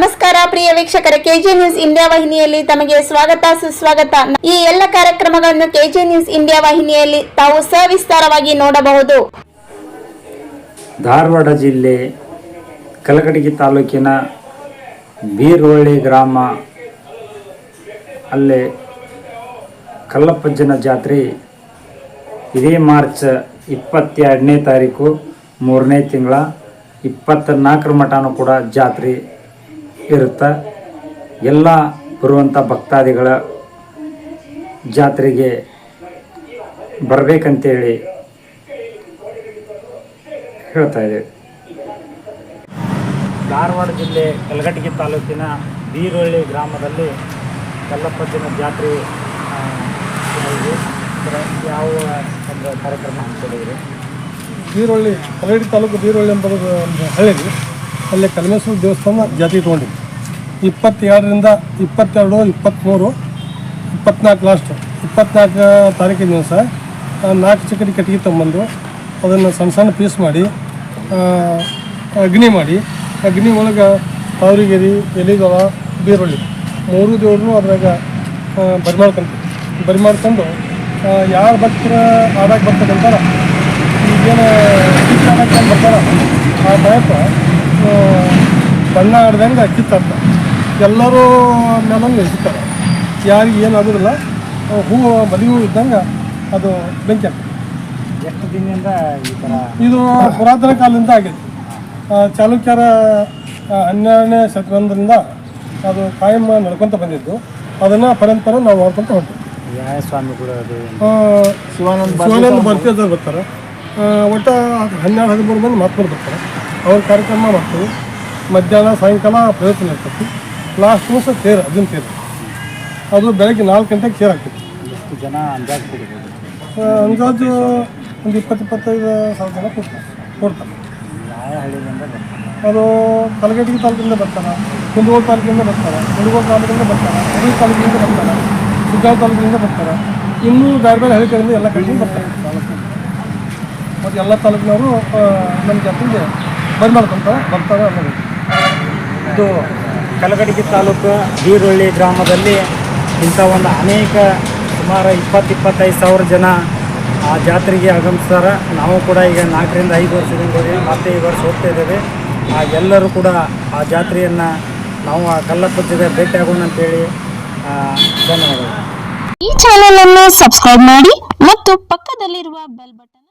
ನಮಸ್ಕಾರ ಪ್ರಿಯ ವೀಕ್ಷಕರ, K J news India ವಾಹಿನಿಯಲ್ಲಿ ತಮಗೆ ಸ್ವಾಗತ, ಸುಸ್ವಾಗತ. ಈ ಎಲ್ಲ ಕಾರ್ಯಕ್ರಮಗಳನ್ನು ಕೆಜೆ ನ್ಯೂಸ್ ಇಂಡಿಯಾ ವಾಹಿನಿಯಲ್ಲಿ ತಾವು ಸವಿಸ್ತಾರವಾಗಿ ನೋಡಬಹುದು. ಧಾರವಾಡ ಜಿಲ್ಲೆ ಕಲಕಟಗಿ ತಾಲೂಕಿನ ಬೀರ್ವಳ್ಳಿ ಗ್ರಾಮ, ಅಲ್ಲೇ ಕಲ್ಲಪ್ಪಜ್ಜನ ಜಾತ್ರೆ ಇದೇ ಮಾರ್ಚ್ ಇಪ್ಪತ್ತೆರಡನೇ ತಾರೀಕು ಮೂರನೇ ತಿಂಗಳ ಇಪ್ಪತ್ತ ನಾಲ್ಕರ ಮಟನೂ ಕೂಡ ಜಾತ್ರೆ ಇರುತ್ತೆ. ಎಲ್ಲ ಬರುವಂಥ ಭಕ್ತಾದಿಗಳ ಜಾತ್ರೆಗೆ ಬರಬೇಕಂತೇಳಿ ಹೇಳ್ತಾ ಇದ್ದೀವಿ. ಧಾರವಾಡ ಜಿಲ್ಲೆ ಕಲಘಟಗಿ ತಾಲೂಕಿನ ಬೀರೊಳ್ಳಿ ಗ್ರಾಮದಲ್ಲಿ ಕಲ್ಲಪ್ಪಜ್ಜನ ಜಾತ್ರೆ ಯಾವ ಒಂದು ಕಾರ್ಯಕ್ರಮ ಹಮ್ಮಿಕೊಂಡಿದ್ರಿ ಬೀರೊಳ್ಳಿ ಕಲಘಟಗಿ ತಾಲೂಕು ಬೀರೊಳ್ಳಿ ಎಂಬುದು ಒಂದು ಹಳ್ಳಿ. ಅಲ್ಲಿ ಕಲ್ಮೇಶ್ವರ ದೇವಸ್ಥಾನ ಜಾತಿ ತೊಗೊಂಡಿವಿ ಇಪ್ಪತ್ತೆರಡರಿಂದ ಇಪ್ಪತ್ತೆರಡು, ಇಪ್ಪತ್ತ್ಮೂರು ಇಪ್ಪತ್ನಾಲ್ಕು ಲಾಸ್ಟು ಇಪ್ಪತ್ನಾಲ್ಕು ತಾರೀಕಿನ ದಿವಸ ನಾಲ್ಕು ಚಿಕಟಿ ಕಟ್ಟಿಗೆ ತಗೊಂಬಂದು ಅದನ್ನು ಸಣ್ಣ ಸಣ್ಣ ಪೀಸ್ ಮಾಡಿ ಅಗ್ನಿ ಮಾಡಿ. ಅಗ್ನಿ ಒಳಗೆ ತಾವರಿಗೆರಿ ಎಲಿಗೊಳ ಬೀರುಳ್ಳಿ. ಮೂರು ದೇವ್ರು ಅದ್ರಾಗ ಬರಿ ಮಾಡ್ಕೊಂತೀವಿ ಬರಿ ಮಾಡ್ಕೊಂಡು ಯಾರು ಭಕ್ತರ ಆಡಕ್ಕೆ ಬರ್ತಕ್ಕಂತಾರ ಈಗೇನು ಕಿತ್ತಾಡಕ್ಕೆ ಬರ್ತಾರ? ಆ ಟೈಪ್ ಬಣ್ಣ ಆಡ್ದಂಗೆ ಕಿತ್ತಾಡ್ತ ಎಲ್ಲರೂ ಮೇಲಂಗೆ ಸಿಗ್ತಾರೆ ಯಾರಿಗೆ ಏನು ಆಗೋದಿಲ್ಲ ಹೂವು ಮದುವೆ ಹೂವು ಇದ್ದಂಗೆ ಅದು ಬೆಂಕಿ ಆಗ್ತದೆ. ಎಷ್ಟು ದಿನದಿಂದ ಈ ಥರ ಇದು ಪುರಾತನ ಕಾಲದಿಂದ ಆಗೈತಿ. ಚಾಲುಕ್ಯರ ಹನ್ನೆರಡನೇ ಶತಮಾನದಿಂದ ಅದು ಕಾಯಂ ನಡ್ಕೊತ ಬಂದಿದ್ದು. ಅದನ್ನು ಪರಂಪರ ನಾವು ಮಾಡ್ಕೊತ ಹೊಂಟಿವಿ. ಸ್ವಾಮಿ ಸ್ವಾಮಿಗಳು ಅದು ಆ, ಶಿವಾನಂದ ಬರ್ತಿದ್ದಾರೆ ಬರ್ತಾರೆ. ಒಟ್ಟು ಹನ್ನೆರಡು ಹದಿಮೂರು ಮಂದಿ ಮಹಾತ್ಮರು ಬರ್ತಾರೆ. ಅವ್ರ ಕಾರ್ಯಕ್ರಮ ಮಾಡ್ತೀವಿ. ಮಧ್ಯಾಹ್ನ ಸಾಯಂಕಾಲ ಪ್ರಯತ್ನ ಇರ್ತೈತಿ. ಲಾಸ್ಟ್ ದಿವಸ ತೇರು ಅದನ್ನು ತೇರು. ಅದು ಬೆಳಗ್ಗೆ ನಾಲ್ಕು ಗಂಟೆಗೆ ತೇರು ಆಗ್ತದೆ. ಎಷ್ಟು ಜನ ಅಂದಾಜು ಕೊಡ್ಬೋದು? ಅಂದಾಜು ಒಂದು ಇಪ್ಪತ್ತು ಇಪ್ಪತ್ತೈದು ಸಾವಿರ ಜನ ಕೊಡ್ತಾರೆ. ಕೊಡ್ತಾರೆ. ಯಾವ ಹಳ್ಳಿಯಿಂದ ಬರ್ತಾರೆ? ಅದು ಕಲಗಟ್ಟಿಗೆ ತಾಲೂಕಿಂದ ಬರ್ತಾರೆ ಕುಂದಗೋಳ ತಾಲೂಕಿಂದ ಬರ್ತಾರೆ ಕುಂದಗೋಳ ತಾಲೂಕಿಂದ ಬರ್ತಾರೆ ಹುಡುಗ ತಾಲೂಕಿನಿಂದ ಬರ್ತಾರೆ ಸುಗ್ಗಾವ ತಾಲೂಕಿನಿಂದ ಬರ್ತಾರೆ. ಇನ್ನೂ ಬೇರೆ ಬೇರೆ ಹಳ್ಳಿ ಕಡೆಯಿಂದ ಎಲ್ಲ ಕಡೆಯಿಂದ ಬರ್ತಾರೆ. ಮತ್ತು ಎಲ್ಲ ತಾಲೂಕಿನವರು ನಮ್ಮ ಜಾತ್ರೆಗೆ ಬಂದ್ ಮಾಡ್ಕೊಂತ ಬರ್ತಾರೆ ಅನ್ನೋದು. ಇದು ಕಲಗಡಗಿ ತಾಲೂಕು ಬೀರುಳ್ಳಿ ಗ್ರಾಮದಲ್ಲಿ ಇಂಥ ಒಂದು ಅನೇಕ ಸುಮಾರು ಇಪ್ಪತ್ತು ಇಪ್ಪತ್ತೈದು ಸಾವಿರ ಜನ ಆ ಜಾತ್ರೆಗೆ ಆಗಮಿಸ್ತಾರೆ. ನಾವು ಕೂಡ ಈಗ ನಾಲ್ಕರಿಂದ ಐದು ವರ್ಷದಿಂದ ಹೋಗಿ ಮತ್ತೆ ಈ ವರ್ಷ ಹೋಗ್ತಾ ಇದ್ದೇವೆ. ಆ ಎಲ್ಲರೂ ಕೂಡ ಆ ಜಾತ್ರೆಯನ್ನು ನಾವು ಆ ಕಲ್ಲಪ್ಪಜ್ಜದ ಭೇಟಿ ಆಗೋಣ ಅಂತೇಳಿ ಧನ್ಯವಾದಗಳು. ಈ ಚಾನೆಲ್ ಅನ್ನು ಸಬ್ಸ್ಕ್ರೈಬ್ ಮಾಡಿ ಮತ್ತು ಪಕ್ಕದಲ್ಲಿರುವ ಬೆಲ್ ಬಟನ್